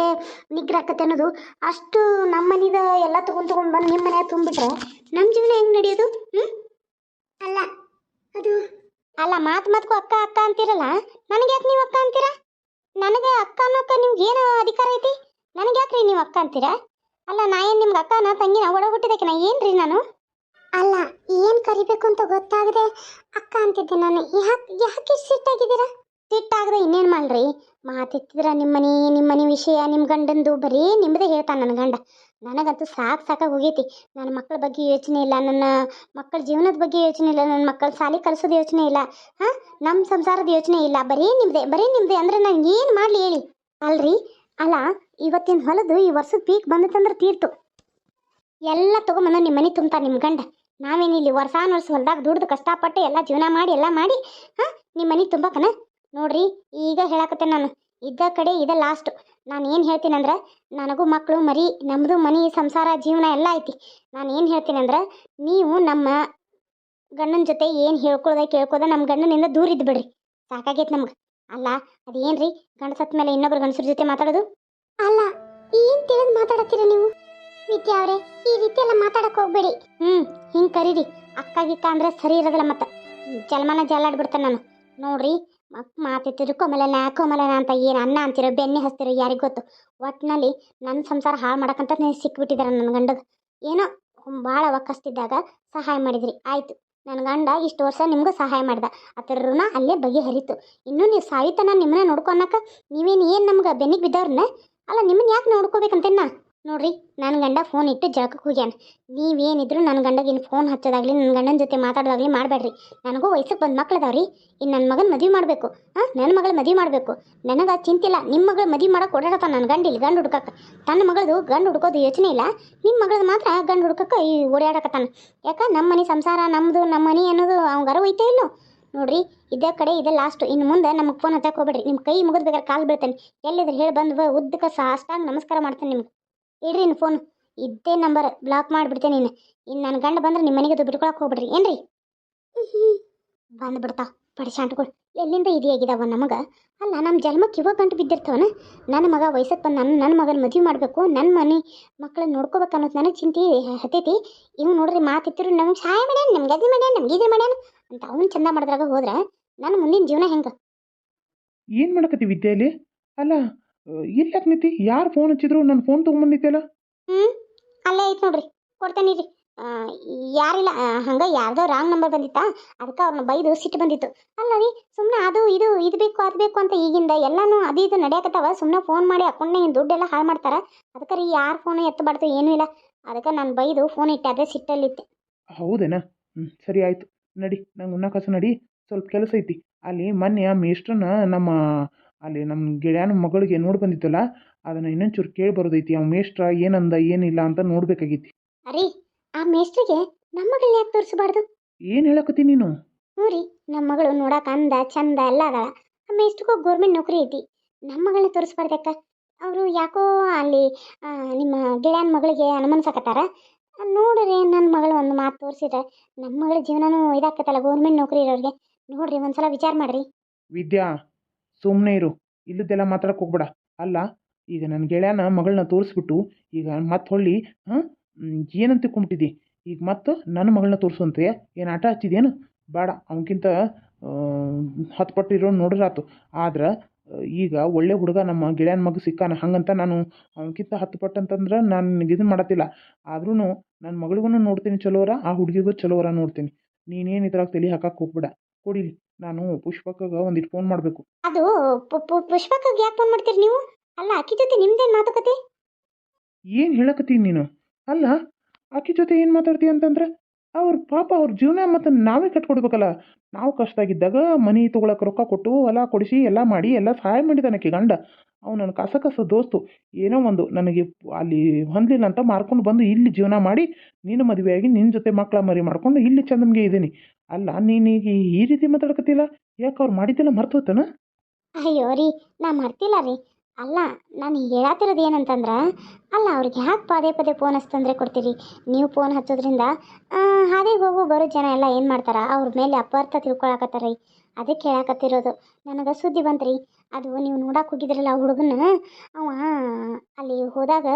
ನಿಗ್ರಾಕತ್ತೆ ಅನ್ನೋದು ಅಷ್ಟು ನಮ್ಮ ಎಲ್ಲ ತೊಗೊಂಡು ತೊಗೊಂಡು ಬಂದು ನಿಮ್ಮ ಮನೆಯಾಗ ತುಂಬಿಟ್ರೆ ನಮ್ಮ ಜೀವನ ಹೆಂಗೆ ನಡೆಯೋದು? ಹ್ಞೂ ಅಲ್ಲ, ಅದು, ಅಲ್ಲ ಮಾತು ಮಾತು ಅಕ್ಕ ಅಕ್ಕ ಅಂತೀರಲ್ಲ, ನನಗೆ ಯಾಕೆ ನೀವು ಅಕ್ಕ ಅಂತೀರಾ? ನನಗೆ ಅಕ್ಕ ಅನ್ನೋಕ್ಕ ನಿಮ್ಗೆ ಏನು ಅಧಿಕಾರ ಐತಿ? ನನಗೆ ಯಾಕ್ರಿ ನೀವು ಅಕ್ಕ ಅಂತೀರಾ? ಅಲ್ಲ, ನಾ ಏನು ನಿಮ್ಗೆ ಅಕ್ಕನ ತಂಗಿನ ಒಡ ನಾ ಏನು ಏನ್ರಿ ನಾನು? ಅಲ್ಲ, ಏನು ಕರಿಬೇಕು ಅಂತ ಗೊತ್ತಾಗದೆ ಅಕ್ಕ ಅಂತಿದ್ದೆ ನಾನು. ಯಾಕೆ ಯಾಕೆ ಸಿಟ್ಟಾಗಿದ್ದೀರಾ? ಸಿಟ್ಟಾಗದೆ ಇನ್ನೇನು ಮಾಡ್ರಿ? ಮಾತಿತ್ತಿದ್ರ ನಿಮ್ಮ ಮನೆ ವಿಷಯ ನಿಮ್ಮ ಗಂಡಂದು ಬರೀ ನಿಮ್ಮದೇ ಹೇಳ್ತಾನೆ ನನ್ನ ಗಂಡ. ನನಗಂತೂ ಸಾಕು ಸಾಕಾಗಿ ಹೋಗೈತಿ. ನನ್ನ ಮಕ್ಕಳ ಬಗ್ಗೆ ಯೋಚನೆ ಇಲ್ಲ, ನನ್ನ ಮಕ್ಕಳ ಜೀವನದ ಬಗ್ಗೆ ಯೋಚನೆ ಇಲ್ಲ ನನ್ನ ಮಕ್ಕಳ ಸಾಲಿ ಕಲಿಸೋದು ಯೋಚನೆ ಇಲ್ಲ, ಹಾಂ? ನಮ್ಮ ಸಂಸಾರದ ಯೋಚನೆ ಇಲ್ಲ, ಬರೀ ನಿಮ್ಮದೇ ಬರೀ ನಿಮ್ಮದೇ ಅಂದರೆ ನಾನು ಏನು ಮಾಡಲಿ ಹೇಳಿ? ಅಲ್ರಿ? ಅಲ್ಲ, ಇವತ್ತಿನ ಹೊಲದು ಈ ವರ್ಷದ ಪೀಕ್ ಬಂದಿತ್ತಂದ್ರೆ ತೀರ್ತು. ಎಲ್ಲ ತೊಗೊಂಬಂದು ನಿಮ್ಮ ಮನೆ ತುಂಬ್ತಾ ನಿಮ್ಮ ಗಂಡ. ನಾವೇನಿಲ್ಲಿ ವರ್ಷಾನ ವರ್ಷ ಹೊಲ್ದಾಗ ದುಡ್ದು ಕಷ್ಟಪಟ್ಟು ಎಲ್ಲ ಜೀವನ ಮಾಡಿ, ಎಲ್ಲ ಮಾಡಿ, ಹಾಂ? ನಿಮ್ಮ ಮನೆ ತುಂಬಕನ ನೋಡ್ರಿ ಈಗ ಹೇಳಕತ್ತೆ ನಾನು. ಇದ್ದ ಕಡೆ ಇದ ಲಾಸ್ಟ್ ನಾನು ಏನು ಹೇಳ್ತೀನಂದ್ರೆ ನನಗೂ ಮಕ್ಕಳು ಮರಿ ನಮ್ಮದು ಮನೆ ಸಂಸಾರ ಜೀವನ ಎಲ್ಲ ಐತಿ. ನಾನು ಏನು ಹೇಳ್ತೀನಂದ್ರೆ ನೀವು ನಮ್ಮ ಗಂಡನ ಜೊತೆ ಏನು ಹೇಳ್ಕೊಳ್ದ ಕೇಳ್ಕೊದ ನಮ್ಮ ಗಂಡನಿಂದ ದೂರ ಇದ್ದು ಬಿಡ್ರಿ. ಸಾಕಾಗೈತೆ ನಮ್ಗೆ. ಅಲ್ಲ ಅದೇನ್ರಿ ಗಂಡ ಸತ್ತ ಮೇಲೆ ಇನ್ನೊಬ್ರು ಗಂಡಸ್ರ ಜೊತೆ ಮಾತಾಡೋದು? ಅಲ್ಲ ಏನು ತಿಳಿದು ಮಾತಾಡತ್ತೀರ ನೀವು? ವಿದ್ಯಾ ಅವರೇ ಈ ರೀತಿ ಎಲ್ಲ ಮಾತಾಡಕ್ಕೆ ಹೋಗ್ಬೇಡಿ. ಹ್ಞೂ ಹಿಂಗೆ ಕರೀರಿ. ಅಕ್ಕ ಗಿಕ್ಕ ಅಂದ್ರೆ ಸರಿ ಇರೋದಿಲ್ಲ ಮತ್ತೆ. ಜಲಮಾನ ಜಾಲಾಡ್ಬಿಡ್ತೇನೆ ನಾನು. ನೋಡ್ರಿ ಮಕ್ ಮಾತಿತ್ತಿರು ಕೊಮಲನ ಕೊಮಲನ ಅಂತ ಏನು ಅನ್ನ ಅಂತಿರೋ, ಬೆನ್ನೆ ಹಸ್ತಿರೋ ಯಾರಿಗೆ ಗೊತ್ತು? ಒಟ್ಟಿನಲ್ಲಿ ನನ್ನ ಸಂಸಾರ ಹಾಳು ಮಾಡಕ್ಕಂತ ನೀವು ಸಿಕ್ಬಿಟ್ಟಿದ್ದಾರೆ ನನ್ನ ಗಂಡಗೆ. ಏನೋ ಭಾಳ ಒಕ್ಕಸ್ತಿದ್ದಾಗ ಸಹಾಯ ಮಾಡಿದ್ರಿ. ಆಯಿತು. ನನ್ನ ಗಂಡ ಇಷ್ಟು ವರ್ಷ ನಿಮ್ಗೆ ಸಹಾಯ ಮಾಡ್ದ. ಅದರ ಋಣ ಅಲ್ಲೇ ಬಗೆಹರಿತು. ಇನ್ನೂ ನೀವು ಸಾಯಿತನ ನಿಮ್ಮನ್ನ ನೋಡ್ಕೊಳಕ್ಕೆ ನೀವೇನು ಏನು ನಮ್ಗೆ ಬೆನ್ನಿಗೆ ಬಿದ್ದವ್ರನ್ನ ಅಲ್ಲ ನಿಮ್ಮನ್ನ ಯಾಕೆ ನೋಡ್ಕೋಬೇಕಂತೇನ ನೋಡ್ರಿ ನನ್ನ ಗಂಡ ಫೋನ್ ಇಟ್ಟು ಜಳಕಕ್ಕೆ ಹೋಗ್ಯಾನ. ನೀವೇನಿದ್ರು ನನ್ನ ಗಂಡಗೆ ಇನ್ನು ಫೋನ್ ಹಚ್ಚೋದಾಗ್ಲಿ ನನ್ನ ಗಂಡನ ಜೊತೆ ಮಾತಾಡೋದಾಗ್ಲಿ ಮಾಡಬೇಡ್ರಿ. ನನಗೂ ವಯಸ್ಸಿಗೆ ಬಂದು ಮಕ್ಳದಾವ್ರಿ. ಇನ್ನು ನನ್ನ ಮಗನ ಮದುವೆ ಮಾಡಬೇಕು. ಹಾಂ ನನ್ನ ಮಗಳ ಮದುವೆ ಮಾಡಬೇಕು. ನನಗೆ ಚಿಂತಿಲ್ಲ. ನಿಮ್ಮ ಮಗಳ ಮದುವೆ ಮಾಡೋಕೆ ಓಡಾಡತ್ತ ನನ್ನ ಗಂಡ ಇಲ್ಲಿ ಗಂಡು ಹುಡ್ಕಕ್ಕೆ ತನ್ನ ಮಗಳದು ಗಂಡು ಹುಡ್ಕೋದು ಯೋಚನೆ ಇಲ್ಲ. ನಿಮ್ಮ ಮಗಳದು ಮಾತ್ರ ಗಂಡು ಹುಡ್ಕಕ್ಕೆ ಈ ಓಡಾಡಕತ್ತಾನ ಯಾಕೆ? ನಮ್ಮ ಮನೆ ಸಂಸಾರ ನಮ್ಮದು ನಮ್ಮ ಮನೆ ಅನ್ನೋದು ಅವ್ಗಾರ ಒಯ್ತೇ ಇಲ್ಲೋ? ನೋಡ್ರಿ, ಇದೇ ಕಡೆ, ಇದೆ ಲಾಸ್ಟ್ ಇನ್ನು ಮುಂದೆ ನಮಗೆ ಫೋನ್ ಹತ್ತಕ್ಕೆ ಹೋಗ್ಬೇಡ್ರಿ. ನಿಮ್ಮ ಕೈ ಮುಗಿದ್ಬೇಕಾದ್ರೆ ಕಾಲು ಬೀಳ್ತೇನೆ. ಎಲ್ಲಿದ್ರೆ ಹೇಳಿ ಬಂದು ಉದ್ದಕ್ಕೆ ಸಾಷ್ಟಾಗಿ ನಮಸ್ಕಾರ ಮಾಡ್ತೇನೆ ನಿಮ್ಗೆ. ಇಡ್ರಿ ನಿನ್ನ ಫೋನ್ ಇದ್ದೇ ನಂಬರ್ ಬ್ಲಾಕ್ ಮಾಡಿಬಿಡ್ತೇನೆ ನೀನು. ಇನ್ನು ನನ್ನ ಗಂಡ ಬಂದ್ರೆ ನಿಮ್ಮ ಮನೆಗೆ ಅದು ಬಿಟ್ಕೊಳಕ್ಕೆ ಹೋಗ್ಬಿಡ್ರಿ. ಏನ್ರಿ? ಬಂದು ಬಿಡ್ತಾವ ಪಡಿಶಾಂಟ್ಗಳು ಎಲ್ಲಿಂದ ಇದಿಯಾಗಿದಾವ ನಮಗೆ? ಅಲ್ಲ ನಮ್ಮ ಜನ್ಮಕ್ಕೆ ಇವಾಗ ಗಂಟು ಬಿದ್ದಿರ್ತವನ? ನನ್ನ ಮಗ ವಯಸ್ಸಕ್ಕೆ ಬಂದು ನನ್ನ ನನ್ನ ಮಗನ ಮದುವೆ ಮಾಡಬೇಕು. ನನ್ನ ಮನೆ ಮಕ್ಕಳನ್ನ ನೋಡ್ಕೋಬೇಕು ಅನ್ನೋದು ನನಗೆ ಚಿಂತೆ ಹತ್ತೈತಿ ಇವ್ ನೋಡ್ರಿ ಮಾತಿತ್ತಿರು ನಮ್ಗೆ ಸಹಾಯ ಮಾಡ್ಯಾನ ನಮ್ಗೆ ಅದು ಮಾಡ್ಯಾನ ನಮ್ಗೆ ಇದು ಮಾಡ್ಯಾನ ಅಂತ ಅವನು ಚಂದ ಮಾಡಿದ್ರಾಗ ಹೋದ್ರೆ ನನ್ನ ಮುಂದಿನ ಜೀವನ ಹೆಂಗೆ? ಏನು ಮಾಡಕತ್ತಿ ವಿದ್ಯೆಯಲ್ಲಿ ಅಲ್ಲ ಇಲ್ಲಕ್ಕೆ ನಿತಿ ಯಾರು ಫೋನ್ ಹಚ್ಚಿದ್ರು? ನನ್ನ ಫೋನ್ ತೊಗೊಂಬಂದಿದ್ದೆಲ್ಲ ಹ್ಞೂ ಅಲ್ಲೇ ಐತೆ ನೋಡ್ರಿ ಕೊಡ್ತೇನೆ ರೀ ಯಾರಿಲ್ಲ ಹಂಗೆ ಯಾರ್ದೋ ರಾಂಗ್ ನಂಬರ್ ಬಂದಿತ್ತಾ? ಅದಕ್ಕೆ ಅವ್ರನ್ನ ಬೈದು ಸಿಟ್ಟು ಬಂದಿತ್ತು. ಅಲ್ಲ ರೀ ಸುಮ್ಮನೆ ಅದು ಇದು ಇದು ಬೇಕು ಅದು ಬೇಕು ಅಂತ ಈಗಿಂದ ಎಲ್ಲಾನು ಅದು ಇದು ನಡೆಯಕತ್ತಾವ. ಸುಮ್ಮನೆ ಫೋನ್ ಮಾಡಿ ಅಕೌಂಟ್ನಾಗಿನ ದುಡ್ಡೆಲ್ಲ ಹಾಳು ಮಾಡ್ತಾರೆ? ಅದಕ್ಕೆ ರೀ ಯಾರು ಫೋನು ಎತ್ತಬಾರ್ದು ಏನೂ ಇಲ್ಲ. ಅದಕ್ಕೆ ನಾನು ಬೈದು ಫೋನ್ ಇಟ್ಟೆ ಅದೇ ಸಿಟ್ಟಲ್ಲಿತ್ತೆ ಹೌದೇನಾ? ಹ್ಞೂ ಸರಿ ಆಯಿತು. ನಡಿ ನಂಗೆ ಉಣ್ಣಕಸ ನಡಿ. ಸ್ವಲ್ಪ ಕೆಲಸ ಐತಿ. ಅಲ್ಲಿ ಮೊನ್ನೆ ಆ ಮೇಷ್ಟ್ರನ್ನ ನಮ್ಮ ಅಲ್ಲಿ ನಮ್ಮ ಗೆಳೆಯನ ಮಗಳಿಗೆ ನೋಡಿ ಬಂದಿತ್ತಲ್ಲ ಅದನ್ನು ಇನ್ನೊಂಚೂರು ಕೇಳಿ ಬರೋದೈತಿ ಆ ಮೇಷ್ಟ್ರ ಏನಂದ ಏನಿಲ್ಲ ಅಂತ ನೋಡ್ಬೇಕಾಗಿತ್ತು ಅರಿ ಆ ಮೇಷ್ಟ್ರಿಗೆ ನಮ್ಮ ಮಗಳನ್ನ ಯಾಕೆ ತೋರಿಸಬಾರ್ದು? ಏನು ಹೇಳಕತ್ತಿ ನೀನು? ಹ್ಞೂ ರೀ ನಮ್ಮ ಮಗಳು ನೋಡಕ್ಕೆ ಅಂದ ಚಂದ ಎಲ್ಲ ಅದಾಳ. ಆ ಮೇಷ್ಟ್ರಿಗೂ ಗೌರ್ಮೆಂಟ್ ನೌಕರಿ ಐತಿ. ನಮ್ಮ ಮಗಳನ್ನ ತೋರಿಸ್ಬಾರ್ದಕ್ಕ ಅವರು ಯಾಕೋ ಅಲ್ಲಿ ನಿಮ್ಮ ಗೆಳೆಯನ ಮಗಳಿಗೆ ಅನುಮಾನಿಸಕತ್ತಾರ ನೋಡ್ರಿ ನನ್ನ ಮಗಳು ಒಂದು ಮಾತು ತೋರಿಸಿದ್ರೆ ನಮ್ಮ ಮಗಳ ಜೀವನನೂ ಇದಾಕತ್ತಲ್ಲ ಗೌರ್ಮೆಂಟ್ ನೌಕರಿ ಇರೋರಿಗೆ. ನೋಡ್ರಿ ಒಂದ್ಸಲ ವಿಚಾರ ಮಾಡ್ರಿ. ವಿದ್ಯಾ ಸುಮ್ಮನೆ ಇರು. ಇಲ್ಲದೆಲ್ಲ ಮಾತಾಡಕ್ಕೆ ಹೋಗ್ಬೇಡ. ಅಲ್ಲ, ಈಗ ನನ್ನ ಗೆಳೆಯನ ಮಗಳನ್ನ ತೋರಿಸ್ಬಿಟ್ಟು ಈಗ ಮತ್ತೆ ಹೊಳ್ಳಿ ಹಾಂ ಏನಂತ ತಿಳ್ಕೊಂಬಿಟ್ಟಿದ್ದಿ ಈಗ ಮತ್ತೆ ನನ್ನ ಮಗಳನ್ನ ತೋರಿಸುವಂತೆ ಏನು ಆಟ ಹಚ್ಚಿದೇನು ಬೇಡ ಅವನಕ್ಕಿಂತ ಹತ್ತು ಪಟ್ಟು ಇರೋನು ನೋಡಿರಾತು ಆದ್ರೆ, ಈಗ ಒಳ್ಳೆ ಹುಡುಗ ನಮ್ಮ ಗೆಳೆಯನ ಮಗ ಸಿಕ್ಕಾನ ಹಾಗಂತ ನಾನು ಅವನಕ್ಕಿಂತ ಹತ್ತು ಪಟ್ಟು ಅಂತಂದ್ರೆ ನಾನು ಇದನ್ನು ಮಾಡತ್ತಿಲ್ಲ. ಆದ್ರೂ ನನ್ನ ಮಗಳಿಗೂ ನೋಡ್ತೀನಿ ಚಲೋರ ಆ ಹುಡುಗಿಗೂ ಚಲೋರ ನೋಡ್ತೀನಿ. ನೀನೇನು ಇದ್ರಾಗ ತಲೆ ಹಾಕಕ್ಕೆ ಹೋಗ್ಬೇಡ. ಕೊಡಿಲಿ. ನಾನು ಪುಷ್ಪಕ್ಕಗೆ ಒಂದಿಟ್ಟು ಫೋನ್ ಮಾಡಬೇಕು. ಅದು ಪು- ಪು- ಪುಷ್ಪಕ್ಕಾಗಿ ಯಾಕೆ ಫೋನ್ ಮಾಡ್ತೀರಿ ನೀವು? ಅಲ್ಲ ಅಕ್ಕಿ ಜೊತೆ ನಿಮ್ದೇನು ಮಾತುಕತೆ? ಏನು ಹೇಳಕತ್ತೀನಿ ನೀನು? ಅಲ್ಲ ಅಕ್ಕಿ ಜೊತೆ ಏನು ಮಾತಾಡ್ತೀಯ ಅಂತಂದ್ರೆ ಅವ್ರ ಪಾಪ ಅವ್ರ ಜೀವನ ಮತ್ತು ನಾವೇ ಕಟ್ಕೊಡ್ಬೇಕಲ್ಲ. ನಾವು ಕಷ್ಟದಾಗಿದ್ದಾಗ ಮನೆ ತೊಗೊಳಕ್ಕೆ ರೊಕ್ಕ ಕೊಟ್ಟು ಹೊಲ ಕೊಡಿಸಿ ಎಲ್ಲ ಮಾಡಿ ಎಲ್ಲ ಸಹಾಯ ಮಾಡಿದಾನೆ ಆಕೆ ಗಂಡ. ಅವ್ನು ನನ್ನ ಕಸ ಕಸ ದೋಸ್ತು, ಏನೋ ಒಂದು ನನಗೆ ಅಲ್ಲಿ ಹೊಂದಲಿಲ್ಲ ಅಂತ ಮಾರ್ಕೊಂಡು ಬಂದು ಇಲ್ಲಿ ಜೀವನ ಮಾಡಿ, ನೀನು ಮದುವೆಯಾಗಿ ನಿನ್ನ ಜೊತೆ ಮಕ್ಕಳ ಮರಿ ಮಾಡ್ಕೊಂಡು ಇಲ್ಲಿ ಚಂದಮ್ಗೆ ಇದ್ದೀನಿ. ಅಲ್ಲ ನೀನೀಗ ಈ ರೀತಿ ಮಾತಾಡಕತ್ತಿಲ್ಲ ಯಾಕೆ ಅವ್ರು ಮಾಡಿದ್ದೆಲ್ಲ ಮರ್ತು ಹೋತನ? ಅಯ್ಯೋ ರೀ, ನಾ ಮರ್ತಿಲ್ಲ ರೀ. ಅಲ್ಲ, ನಾನು ಹೇಳತ್ತಿರೋದು ಏನಂತಂದ್ರೆ, ಅಲ್ಲ, ಅವ್ರಿಗೆ ಯಾಕೆ ಪದೇ ಪದೇ ಫೋನ್ ಹಚ್ಚಂದ್ರೆ ಕೊಡ್ತೀರಿ? ನೀವು ಫೋನ್ ಹಚ್ಚೋದ್ರಿಂದ ಹಾದಿಗೆ ಹೋಗೋ ಬರೋ ಜನ ಎಲ್ಲ ಏನು ಮಾಡ್ತಾರ? ಅವ್ರ ಮೇಲೆ ಅಪಾರ್ಥ ತಿಳ್ಕೊಳಕತ್ತಾರ ರೀ ಅದಕ್ಕೆ ಹೇಳಕತ್ತಿರೋದು, ನನಗೆ ಸುದ್ದಿ ಬಂತು ರೀ ಅದು ನೀವು ನೋಡಕ್ಕೆ ಹೋಗಿದ್ರಲ್ಲ ಆ ಹುಡುಗನ? ಅವ, ಅಲ್ಲಿ ಹೋದಾಗ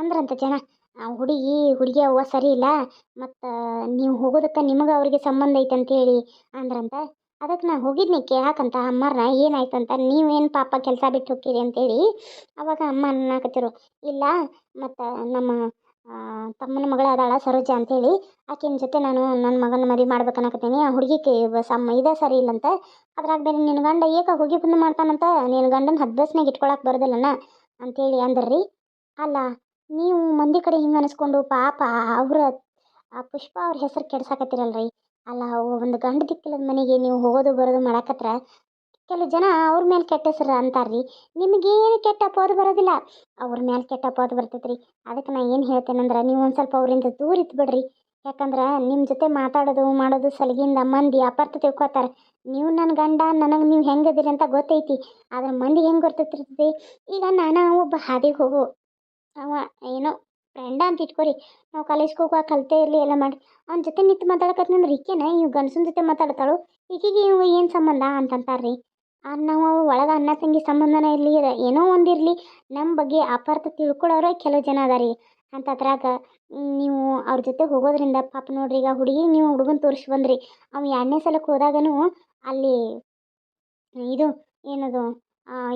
ಅಂದ್ರಂತ ಜನ, ಆ ಹುಡುಗಿ ಹುಡುಗಿ ಅವ್ವ ಸರಿ ಇಲ್ಲ, ಮತ್ತು ನೀವು ಹೋಗೋದಕ್ಕೆ ನಿಮಗೆ ಅವರಿಗೆ ಸಂಬಂಧ ಐತೆ ಅಂತೇಳಿ ಅಂದ್ರಂತ ಅದಕ್ಕೆ ನಾನು ಹೋಗಿದ್ನಿ, ಕೇಳಾಕಂತ ಅಮ್ಮರ್ನ ಏನಾಯ್ತಂತ? ನೀವೇನು ಪಾಪ ಕೆಲಸ ಬಿಟ್ಟು ಹೋಗ್ತೀರಿ ಅಂತೇಳಿ ಅವಾಗ ಅಮ್ಮ ಅನ್ನಕತ್ತಿರು ಇಲ್ಲ, ಮತ್ತು ನಮ್ಮ ತಮ್ಮನ ಮಗಳ ಅದಾಳ ಸರೋಜ ಅಂತೇಳಿ, ಆಕಿನ ಜೊತೆ ನಾನು ನನ್ನ ಮಗನ ಮದುವೆ ಮಾಡ್ಬೇಕನ್ನಕತ್ತೀನಿ ಆ ಹುಡುಗಿಗೆ ಸಮ್ಮ ಇದೇ ಸರಿ ಇಲ್ಲಂತೆ. ಅದ್ರಾಗ ಬೇರೆ ನಿನ್ನ ಗಂಡ ಏಕ ಹೋಗಿ ಬಂದು ಮಾಡ್ತಾನಂತ ನಿನ್ನ ಗಂಡನ ಹದ್ಬಸ್ನಾಗ ಇಟ್ಕೊಳಕ್ಕೆ ಬರೋದಿಲ್ಲನ? ಅಂತೇಳಿ ಅಂದ್ರಿ. ಅಲ್ಲ, ನೀವು ಮಂದಿ ಕಡೆ ಹಿಂಗೆ ಅನಿಸ್ಕೊಂಡು ಪಾಪ ಅವ್ರ, ಆ ಪುಷ್ಪ ಅವ್ರ ಹೆಸರು ಕೆಡ್ಸಾಕತ್ತೀರಲ್ರಿ. ಅಲ್ಲ, ಒಂದು ಗಂಡು ದಿಕ್ಕಿಲ್ಲದ ಮನೆಗೆ ನೀವು ಹೋಗೋದು ಬರೋದು ಮಾಡಕತ್ರ ಕೆಲವು ಜನ ಅವ್ರ ಮೇಲೆ ಕೆಟ್ಟ ಹೆಸರು ಅಂತಾರ್ರಿ. ನಿಮಗೇನು ಕೆಟ್ಟ ಅಪವಾದ ಬರೋದಿಲ್ಲ. ಅವ್ರ ಮೇಲೆ ಕೆಟ್ಟ ಅಪವಾದ ರೀ ಅದಕ್ಕೆ ನಾ ಏನು ಹೇಳ್ತೇನೆಂದ್ರೆ ನೀವು ಒಂದು ಸ್ವಲ್ಪ ಅವರಿಂದ ದೂರ ಇದ್ಬಿಡ್ರಿ ಯಾಕಂದ್ರೆ ನಿಮ್ಮ ಜೊತೆ ಮಾತಾಡೋದು, ಮಾಡೋದು, ಸಲಗಿಂದ ಮಂದಿ ಅಪಾರ್ಥ ತಿಳ್ಕೊತಾರೆ. ನೀವು ನನ್ನ ಗಂಡ, ನನಗೆ ನೀವು ಹೆಂಗದಿರಿ ಅಂತ ಗೊತ್ತೈತಿ. ಆದ್ರೆ ಮಂದಿಗೆ ಹೆಂಗೆ ಗೊತ್ತಿರ್ತೈತಿ ಈಗ ನಾನು ಒಬ್ಬ ಹಾದಿಗೆ ಹೋಗು. ಅವ ಏನೋ ಫ್ರೆಂಡ ಅಂತ ಇಟ್ಕೊರಿ ನಾವು ಕಾಲೇಜ್ಗೆ ಹೋಗುವಾಗ ಕಲಿತೇ ಇರಲಿ, ಎಲ್ಲ ಮಾಡಿ. ಅವ್ನ ಜೊತೆ ನಿಂತು ಮಾತಾಡಕತ್ತಂದ್ರೆ ಈಕೆನ? ಇವ್ ಗಂಡಸನ ಜೊತೆ ಮಾತಾಡ್ತಾಳು. ಈಕೆಗೆ ಇವ್ ಏನು ಸಂಬಂಧ ಅಂತಂತಾರ್ರಿ. ನಾವು ಒಳಗೆ ಅಣ್ಣ ತಂಗಿ ಸಂಬಂಧನ ಇರಲಿ ಏನೋ ಒಂದಿರಲಿ ನಮ್ಮ ಬಗ್ಗೆ ಅಪಾರ್ಥ ತಿಳ್ಕೊಳ್ಳೋರೆ ಕೆಲವು ಜನ ಅದಾರಿ. ಅಂತ ಅದ್ರಾಗ ನೀವು ಅವ್ರ ಜೊತೆ ಹೋಗೋದ್ರಿಂದ ಪಾಪ ನೋಡ್ರಿ, ಈಗ ಹುಡುಗಿ ನೀವು ಹುಡುಗನ ತೋರಿಸಿ ಬಂದ್ರಿ. ಅವ ಎರಡನೇ ಸಲಕ್ಕೆ ಹೋದಾಗನು ಅಲ್ಲಿ, ಇದು, ಏನದು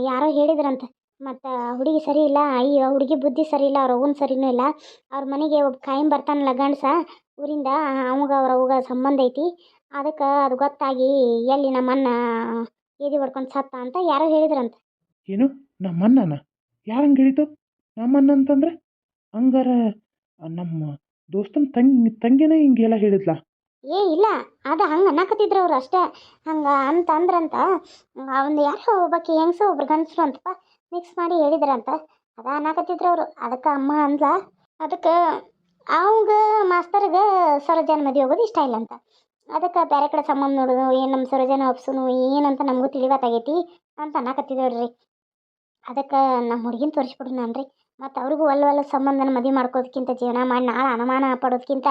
ಯಾರೋ ಹೇಳಿದ್ರಂತ. ಮತ್ತು ಹುಡುಗಿ ಸರಿ ಇಲ್ಲ ಈ ಹುಡುಗಿ ಬುದ್ಧಿ ಸರಿ ಇಲ್ಲ ಅವ್ರ ಅವ್ವನ ಸರಿನೂ ಇಲ್ಲ ಅವ್ರ ಮನೆಗೆ ಒಬ್ಬ ಕಾಯಂ ಬರ್ತಾನಲ್ಲ ಗಂಡಸ ಊರಿಂದ ಅವಂಗ ಅವ್ರ ಅವ್ಗ ಸಂಬಂಧ ಐತಿ ಅದಕ್ಕೆ ಅದು ಗೊತ್ತಾಗಿ ಎಲ್ಲಿ ನಮ್ಮ ಅಣ್ಣ ಎದೆ ಹೊಡ್ಕೊಂಡು ಸತ್ತ ಅಂತ ಯಾರೋ ಹೇಳಿದ್ರಂತ. ಏನು? ನಮ್ಮನ್ನ ಯಾರು ಯಾರಂಗೆ ಹೇಳಿತು ನಮ್ಮ ಅಂತಂದ್ರೆ? ಹಂಗಾರ ನಮ್ಮ ದೋಸ್ತನ ತಂಗಿ ತಂಗಿನೇ ಹಿಂಗೆಲ್ಲ ಹೇಳಿದ್ಲಾ? ಏ ಇಲ್ಲ ಅದು ಹಂಗೆ ಅನ್ನಕತ್ತಿದ್ರು ಅವ್ರು ಅಷ್ಟೇ ಹಂಗೆ ಅಂತ ಅಂದ್ರಂತ ಒಂದು ಯಾರೋ ಒಬ್ಬಾಕಿ ಹೆಂಗ್ಸು ಒಬ್ರು ಗಂಡಸ್ರು ಅಂತಪ್ಪ ಮಿಕ್ಸ್ ಮಾಡಿ ಹೇಳಿದ್ರಂತ. ಅದ ಅನ್ನಕತ್ತಿದ್ರು ಅವರು. ಅದಕ್ಕೆ ಅಮ್ಮ ಅಂದ್ಲ, ಅದಕ್ಕೆ ಅವಂಗ ಮಾಸ್ತರ್ಗೆ ಸರೋಜನ ಮದುವೆ ಹೋಗೋದು ಇಷ್ಟ ಇಲ್ಲ ಅಂತ ಅದಕ್ಕೆ ಬೇರೆ ಕಡೆ ಸಂಬಂಧ ನೋಡೋದು, ಏನು ನಮ್ಮ ಸರೋಜನ ಒಪ್ಸುನು ಏನಂತ ನಮಗೂ ತಿಳಿವತ್ತಾಗೈತಿ ಅಂತ ಅನ್ನಕತ್ತಿದ್ರಿ ಅದಕ್ಕೆ ನಮ್ಮ ಹುಡುಗಿನ ತೋರಿಸ್ಬಿಡ್ರಿ ನಾನು ರೀ ಮತ್ತು ಅವ್ರಿಗೂ ಒಲ್ಲ ಒಲ್ಲ ಸಂಬಂಧನ ಮದುವೆ ಮಾಡ್ಕೋದಕ್ಕಿಂತ ಜೀವನ ಮಾಡಿ ನಾಳೆ ಅನುಮಾನ ಪಡೋದಕ್ಕಿಂತ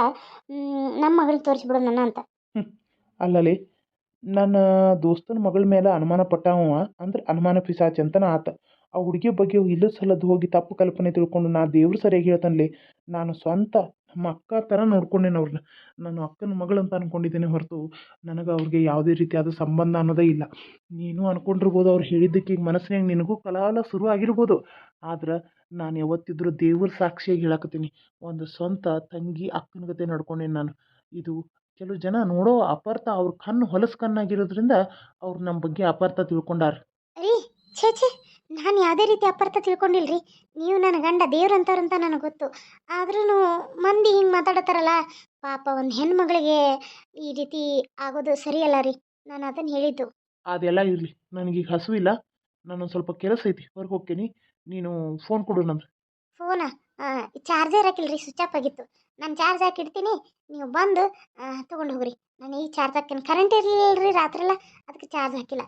ನಮ್ಮ ಮಗಳು ತೋರಿಸ್ಬಿಡು ನನ್ನ ಅಂತ. ಅಲ್ಲಲ್ಲಿ ನನ್ನ ದೋಸ್ತನ ಮಗಳ ಮೇಲೆ ಅನುಮಾನ ಪಟ್ಟವ ಅಂದ್ರೆ ಅನುಮಾನ ಪಿಸಾಚಿ ಆತ. ಆ ಹುಡುಗಿ ಬಗ್ಗೆ ಇಲ್ಲದ ಸಲದ ಹೋಗಿ ತಪ್ಪು ಕಲ್ಪನೆ ತಿಳ್ಕೊಂಡು ನಾ ದೇವ್ರು ಸರಿಯಾಗಿ ಹೇಳ್ತಾನಲ್ಲಿ ನಾನು ಸ್ವಂತ ನಮ್ಮ ಅಕ್ಕ ಥರ ನೋಡ್ಕೊಂಡೇನೆ ಅವ್ರನ್ನ ನಾನು ಅಕ್ಕನ ಮಗಳಂತ ಅಂದ್ಕೊಂಡಿದ್ದೇನೆ ಹೊರತು ನನಗೆ ಅವ್ರಿಗೆ ಯಾವುದೇ ರೀತಿಯಾದ ಸಂಬಂಧ ಅನ್ನೋದೇ ಇಲ್ಲ. ನೀನು ಅಂದ್ಕೊಂಡಿರ್ಬೋದು ಅವ್ರು ಹೇಳಿದ್ದಕ್ಕೆ ಈಗ ಮನಸ್ಸಿನಾಗ ನಿನಗೂ ಕಲಾಲ ಶುರು ಆಗಿರ್ಬೋದು, ಆದ್ರೆ ನಾನು ಯಾವತ್ತಿದ್ರೂ ದೇವ್ರ ಸಾಕ್ಷಿಯಾಗಿ ಹೇಳಕತ್ತೀನಿ. ಒಂದು ಸ್ವಂತ ತಂಗಿ ಅಕ್ಕನ ಗತೆ ನಡ್ಕೊಂಡೇನೆ ನಾನು. ಇದು ಕೆಲವು ಜನ ನೋಡೋ ಅಪಾರ್ಥ ಅವ್ರ ಕಣ್ಣು ಹೊಲಸು ಕಣ್ಣಾಗಿರೋದ್ರಿಂದ ಅವ್ರು ನಮ್ಮ ಬಗ್ಗೆ ಅಪಾರ್ಥ ತಿಳ್ಕೊಂಡಾರ. ನಾನು ಯಾವುದೇ ರೀತಿ ಅಪಾರ್ಥ ತಿಳ್ಕೊಂಡಿಲ್ರಿ. ನೀವು ನನ್ನ ಗಂಡ ದೇವ್ರಂತವ್ರಂತ ನನಗೆ ಗೊತ್ತು. ಆದ್ರೂ ಮಂದಿ ಹಿಂಗೆ ಮಾತಾಡತ್ತಾರಲ್ಲ ಪಾಪ ಒಂದು ಹೆಣ್ಮಗಳಿಗೆ ಈ ರೀತಿ ಆಗೋದು ಸರಿಯಲ್ಲ ರೀ. ನಾನು ಅದನ್ನು ಹೇಳಿದ್ದು. ಅದೆಲ್ಲ ಇರಲಿ. ನನಗೀಗ ಹಸುವಿಲ್ಲ ನಾನೊಂದು ಸ್ವಲ್ಪ ಕೆಲಸ ಐತಿ ಹೊರಗೆ ಹೋಗ್ತೀನಿ. ನೀನು ಫೋನ್ ಕೊಡು ನಂದು ಫೋನ? ಚಾರ್ಜರ್ ಹಾಕಿಲ್ರಿ ಸ್ವಿಚ್ ಆಫ್ ಆಗಿತ್ತು. ನಾನು ಚಾರ್ಜ್ ಹಾಕಿಡ್ತೀನಿ ನೀವು ಬಂದು ತೊಗೊಂಡು ಹೋಗ್ರಿ. ನಾನು ಈ ಚಾರ್ಜ್ ಹಾಕ್ತೀನಿ. ಕರೆಂಟ್ ಇರಲಿಲ್ಲರಿ ರಾತ್ರಿ ಎಲ್ಲ ಅದಕ್ಕೆ ಚಾರ್ಜ್ ಹಾಕಿಲ್ಲ.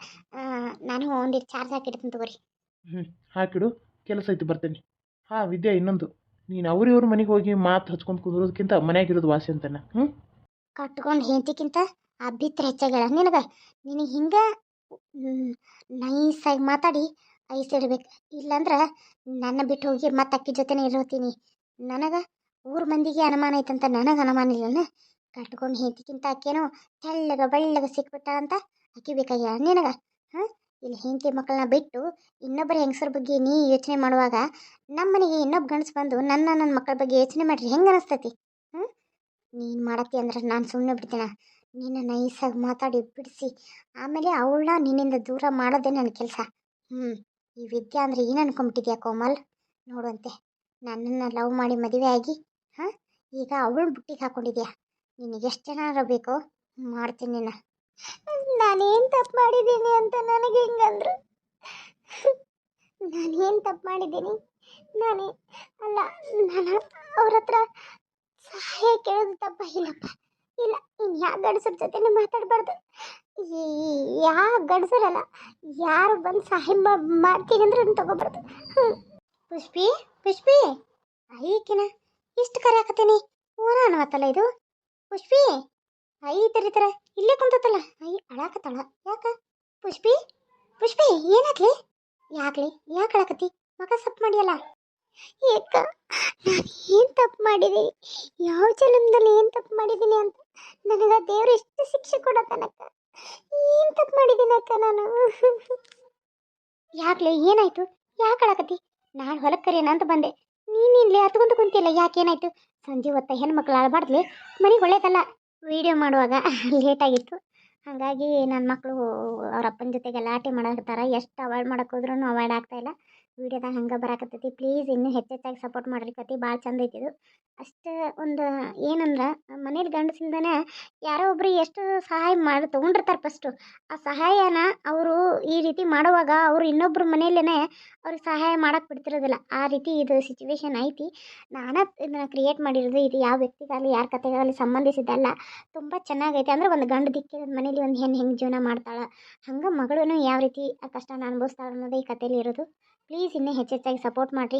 ನಾನು ಒಂದು ಚಾರ್ಜ್ ಹಾಕಿಡ್ತೀನಿ ತಗೋರಿ. ಹ್ಞೂ ಹಾಕಿಡು ಕೆಲಸ ಐತಿ, ಬರ್ತೇನೆ. ಹಾಂ, ವಿದ್ಯಾ, ಇನ್ನೊಂದು. ನೀನು ಅವ್ರಿವ್ರ ಮನೆಗೆ ಹೋಗಿ ಮಾತು ಹಚ್ಕೊಂಡು ಕುಂದ್ರೋದಕ್ಕಿಂತ ಮನ್ಯಾಗಿರೋದು ವಾಸಿ ಅಂತಾನೆ ಹ್ಞೂ ಕಟ್ಕೊಂಡು ಹೆಂಡತಿಕ್ಕಿಂತ ಬಿತ್ತರ ಹೆಚ್ಚಾಗ್ಯಾಳ ನಿನಗೆ. ನಿನಗೆ ಹಿಂಗೆ ನೈಸಾಗಿ ಮಾತಾಡಿ ಐಸಿಡ್ಬೇಕು ಇಲ್ಲಾಂದ್ರೆ ನನ್ನ ಬಿಟ್ಟು ಹೋಗಿ ಮತ್ತೆ ಅಕ್ಕಿ ಜೊತೆನೇ ಇರೋತೀನಿ. ನನಗೆ ಊರ ಮಂದಿಗೆ ಅನುಮಾನ ಐತಂತ ನನಗೆ ಅನುಮಾನ ಇಲ್ಲನ? ಕಟ್ಕೊಂಡು ಹೆಂಡತಿಕ್ಕಿಂತ ಆಕೇನೋ ತೆಳ್ಳಗ, ಬಳ್ಳಗ ಸಿಕ್ಬಿಟ್ಟ ಅಂತ ಅಕ್ಕಿ ಬೇಕಾಗ್ಯಾಳ ನಿನಗೆ ಹಾಂ ಇಲ್ಲಿ ಹೆಂಡತಿ ಮಕ್ಕಳನ್ನ ಬಿಟ್ಟು ಇನ್ನೊಬ್ಬರ ಹೆಂಗಸರ ಬಗ್ಗೆ ನೀ ಯೋಚನೆ ಮಾಡುವಾಗ ನಮ್ಮ ಮನೆಗೆ ಇನ್ನೊಬ್ಬ ಗಂಡಸು ಬಂದು ನನ್ನ ನನ್ನ ಮಕ್ಕಳ ಬಗ್ಗೆ ಯೋಚನೆ ಮಾಡ್ರಿ. ಹೆಂಗೆ ಅನಿಸ್ತೈತಿ? ಹ್ಞೂ ನೀನು ಮಾಡತ್ತಿ ಅಂದ್ರೆ ನಾನು ಸುಮ್ಮನೆ ಬಿಡ್ತೀನ? ನಿನ್ನ ನೈಸಾಗಿ ಮಾತಾಡಿ ಬಿಡಿಸಿ. ಆಮೇಲೆ ಅವಳನ್ನ ನಿನ್ನಿಂದ ದೂರ ಮಾಡೋದೇ ನನ್ನ ಕೆಲಸ. ಹ್ಞೂ ಈ ವಿದ್ಯಾ ಅಂದರೆ ಏನು ಅನ್ಕೊಂಬಿಟ್ಟಿದ್ಯಾ ಕೋಮಲ್? ನೋಡುವಂತೆ ನನ್ನನ್ನು ಲವ್ ಮಾಡಿ ಮದುವೆ ಆಗಿ, ಹಾಂ? ಈಗ ಅವಳು ಬುಟ್ಟಿಗೆ ಹಾಕೊಂಡಿದ್ಯಾ? ನಿನಗೆ ಎಷ್ಟು ಜನ ಬೇಕೋ? ಮಾಡ್ತೀನಿ ನಿನ್ನ. ನಾನೇನು ತಪ್ಪು ಮಾಡಿದ್ದೀನಿ ಅಂತ ನನಗೆ ಹೆಂಗಂದ್ರು? ನಾನೇನು ತಪ್ಪು ಮಾಡಿದ್ದೀನಿ? ನಾನೇ, ಅಲ್ಲ, ನಾನು ಅವ್ರ ಹತ್ರ ಸಹಾಯ ಕೇಳೋದು ಇಲ್ಲಪ್ಪ? ಇಲ್ಲ ಇನ್ನು ಯಾವ ಗಂಡಸರ ಜೊತೆನೂ ಮಾತಾಡಬಾರ್ದು. ಯಾವ ಗಂಡಸರಲ್ಲ ಯಾರು ಬಂದು ಸಹಾಯ ಮಾಡ್ತೀನಿ ಅಂದ್ರೆ ತಗೋಬಾರ್ದು. ಹ್ಞೂ ಪುಷ್ಪಿ ಪುಷ್ಪಿ, ಐಕಿನ, ಇಷ್ಟು ಕರೆಯಾಕತ್ತೀನಿ ಊರ ಅನ್ನವತ್ತಲ್ಲ ಇದು? ಪುಷ್ಪಿ ಐ ತರಿತರ ಇಲ್ಲೇ ಕುಂತತ್ತಲ್ಲ ಅಯ್ಯ, ಅಳಾಕತ್ತಾಳ. ಯಾಕ? ಪುಷ್ಪಿ? ಪುಷ್ಪಿ, ಏನಾಗ್ಲಿ? ಯಾಕ್ಲಿ ಯಾಕೆ ಅಳಕತಿ ಮಗ ಸಪ್ ಮಾಡಿಯಲ್ಲ ಏಕ, ನಾನು ಏನು ತಪ್ಪು ಮಾಡಿದ್ದೀನಿ ಯಾವ ಜನ್ಮದಲ್ಲಿ ಏನು ತಪ್ಪು ಮಾಡಿದ್ದೀನಿ ಅಂತ ನನಗೆ ದೇವ್ರು ಎಷ್ಟು ಶಿಕ್ಷೆ ಕೊಡತ್ತನಕ್ಕ ಏನು ತಪ್ಪು ಮಾಡಿದ್ದೀನಿ ಅಕ್ಕ ನಾನು? ಯಾಕ್ಲೆ ಏನಾಯ್ತು? ಯಾಕೆ ಅಳಕತ್ತಿ? ನಾನು ಹೊಲಕ್ಕೆ ಕರೆಯೋಣ ಅಂತ ಬಂದೆ. ನೀನು ಇಲ್ಲಿ ಹತ್ಕೊಂತ ಕುಂತಿಲ್ಲ, ಯಾಕೆ ಏನಾಯ್ತು? ಸಂಜೆ ಹೊತ್ತ ಹೆಣ್ಮಕ್ಳು ಆಡಬಾರ್ದ್ಲಿ ಮನೆಗೆ ಒಳ್ಳೇದಲ್ಲ. ವಿಡಿಯೋ ಮಾಡುವಾಗ ಲೇಟ್ ಆಗಿತ್ತು. ಹಾಗಾಗಿ ನನ್ನ ಮಕ್ಕಳು ಅವ್ರ ಅಪ್ಪನ ಜೊತೆ ಗಲಾಟೆ ಮಾಡಕತ್ತಾರ ಎಷ್ಟು ಅವಾಯ್ಡ್ ಮಾಡಕ್ಕೆ ಹೋದ್ರೂ ಅವಾಯ್ಡ್ ಆಗ್ತಾಯಿಲ್ಲ ವಿಡಿಯೋದಾಗ ಹಂಗೆ ಬರಾಕತ್ತೈತಿ. ಪ್ಲೀಸ್ ಇನ್ನೂ ಹೆಚ್ಚೆಚ್ಚಾಗಿ ಸಪೋರ್ಟ್ ಮಾಡ್ರಿ ಕತೆ ಭಾಳ ಚಂದ ಐತಿದು ಅಷ್ಟು ಒಂದು ಏನಂದ್ರೆ, ಮನೇಲಿ ಗಂಡಸಿಂದನೇ ಯಾರೋ ಒಬ್ಬರು ಎಷ್ಟು ಸಹಾಯ ಮಾಡಿ, ತೊಗೊಂಡಿರ್ತಾರೆ ಫಸ್ಟು ಆ ಸಹಾಯನ ಅವರು ಈ ರೀತಿ ಮಾಡುವಾಗ ಅವರು ಇನ್ನೊಬ್ಬರ ಮನೆಯಲ್ಲೇ ಅವ್ರಿಗೆ ಸಹಾಯ ಮಾಡಕ್ಕೆ ಬಿಡ್ತಿರೋದಿಲ್ಲ. ಆ ರೀತಿ ಇದು ಸಿಚುವೇಶನ್ ಐತಿ. ನಾನು ಇದನ್ನ ಕ್ರಿಯೇಟ್ ಮಾಡಿರೋದು ಇದು ಯಾವ ವ್ಯಕ್ತಿಗಾಗಲಿ, ಯಾರ ಕತೆಗಾಗಲಿ ಸಂಬಂಧಿಸಿದ್ದಲ್ಲ. ತುಂಬ ಚೆನ್ನಾಗೈತೆ. ಅಂದ್ರೆ ಒಂದು ಗಂಡು ದಿಕ್ಕಿರೋದು ಮನೇಲಿ ಒಂದು ಹೆಣ್ಣು ಹೆಂಗೆ ಜೀವನ ಮಾಡ್ತಾಳೆ. ಹಂಗೆ ಮಗಳೂ ಯಾವ ರೀತಿ ಆ ಕಷ್ಟನ ಅನುಭವಿಸ್ತಾಳೆ ಅನ್ನೋದು ಈ ಕಥೆಯಲ್ಲಿ ಇರೋದು. ಪ್ಲೀಸ್ ಇನ್ನೂ ಹೆಚ್ಚೆಚ್ಚಾಗಿ ಸಪೋರ್ಟ್ ಮಾಡಿರಿ.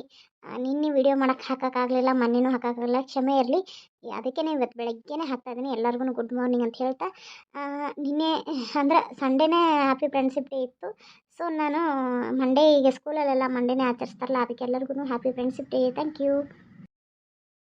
ನಿನ್ನೆ ವಿಡಿಯೋ ಮಾಡೋಕ್ಕೆ ಹಾಕೋಕ್ಕಾಗಲಿಲ್ಲ ಮೊನ್ನೆನೂ ಹಾಕೋಕ್ಕಾಗಲಿಲ್ಲ ಕ್ಷಮೆ ಇರಲಿ. ಅದಕ್ಕೆ ಇವತ್ತು ಬೆಳಗ್ಗೆನೇ ಹಾಕ್ತಾ ಇದ್ದೀನಿ ಎಲ್ಲರಿಗೂ ಗುಡ್ ಮಾರ್ನಿಂಗ್ ಅಂತ ಹೇಳ್ತಾ. ನಿನ್ನೆ ಅಂದ್ರೆ ಸಂಡೇನೇ ಹ್ಯಾಪಿ ಫ್ರೆಂಡ್ಶಿಪ್ ಡೇ ಇತ್ತು. ಸೊ ನಾನು ಮಂಡೇ ಈಗ ಸ್ಕೂಲಲ್ಲೆಲ್ಲ ಮಂಡೇನೇ ಆಚರಿಸ್ತಾರಲ್ಲ, ಅದಕ್ಕೆ ಎಲ್ಲರಿಗೂ happy friendship day thank you